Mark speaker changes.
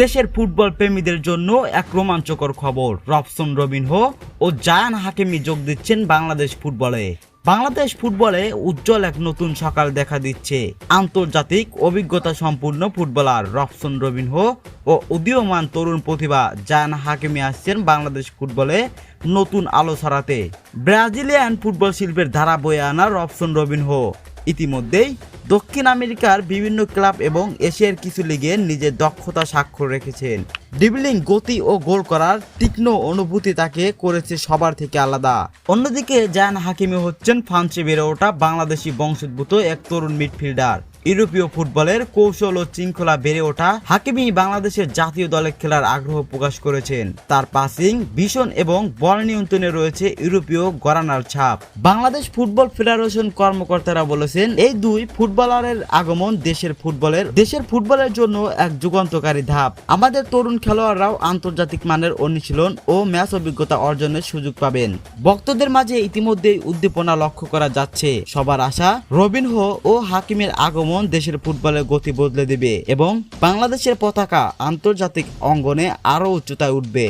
Speaker 1: দেশের ফুটবল প্রেমীদের জন্য এক রোমাঞ্চকর খবর। রবসন রবিনহো ও জায়ান হাকিমি যোগ দিচ্ছেন বাংলাদেশ ফুটবলে। বাংলাদেশ ফুটবলে উজ্জ্বল এক নতুন সকাল দেখা দিচ্ছে। আন্তর্জাতিক অভিজ্ঞতা সম্পূর্ণ ফুটবলার রবসন রবিনহো ও উদীয়মান তরুণ প্রতিভা জায়ান হাকিমি আসছেন বাংলাদেশ ফুটবলে নতুন আলো ছড়াতে। ব্রাজিলিয়ান ফুটবল শিল্পের ধারা বয়ে আনা রবসন রবিনহো। ইতিমধ্যেই দক্ষিণ আমেরিকার বিভিন্ন ক্লাব এবং এশিয়ার কিছু লিগে নিজের দক্ষতা স্বাক্ষর রেখেছেন। ডিবলিং গতি ও গোল করার তীক্ষ্ণ অনুভূতি তাকে করেছে সবার থেকে আলাদা। অন্যদিকে জায়ান হাকিমি হচ্ছেন ফ্রান্সে বেড়ে ওঠা বাংলাদেশি বংশোদ্ভূত এক তরুণ মিডফিল্ডার। ইউরোপীয় ফুটবলের কৌশল ও শৃঙ্খলা বেড়ে ওঠা হাকিমি বাংলাদেশের জাতীয় দলে খেলার আগ্রহ প্রকাশ করেছেন। তার পাসিং ভীষণ এবং বল নিয়ন্ত্রণে রয়েছে ইউরোপীয় গড়ানার ছাপ। বাংলাদেশ ফুটবল ফেডারেশন কর্মকর্তারা বলেছেন, এই দুই ফুটবলারের আগমন দেশের ফুটবলের দেশের ফুটবলের জন্য এক যুগান্তকারী ধাপ। আমাদের তরুণ খেলোয়াড়রাও আন্তর্জাতিক মানের অনুশীলন ও ম্যাচ অভিজ্ঞতা অর্জনের সুযোগ পাবেন। ভক্তদের মাঝে ইতিমধ্যেই উদ্দীপনা লক্ষ্য করা যাচ্ছে। সবার আশা রবিনহো ও হাকিমের আগমন দেশের ফুটবলের গতি বদলে দেবে এবং বাংলাদেশের পতাকা আন্তর্জাতিক অঙ্গনে আরও উচ্চতায় উঠবে।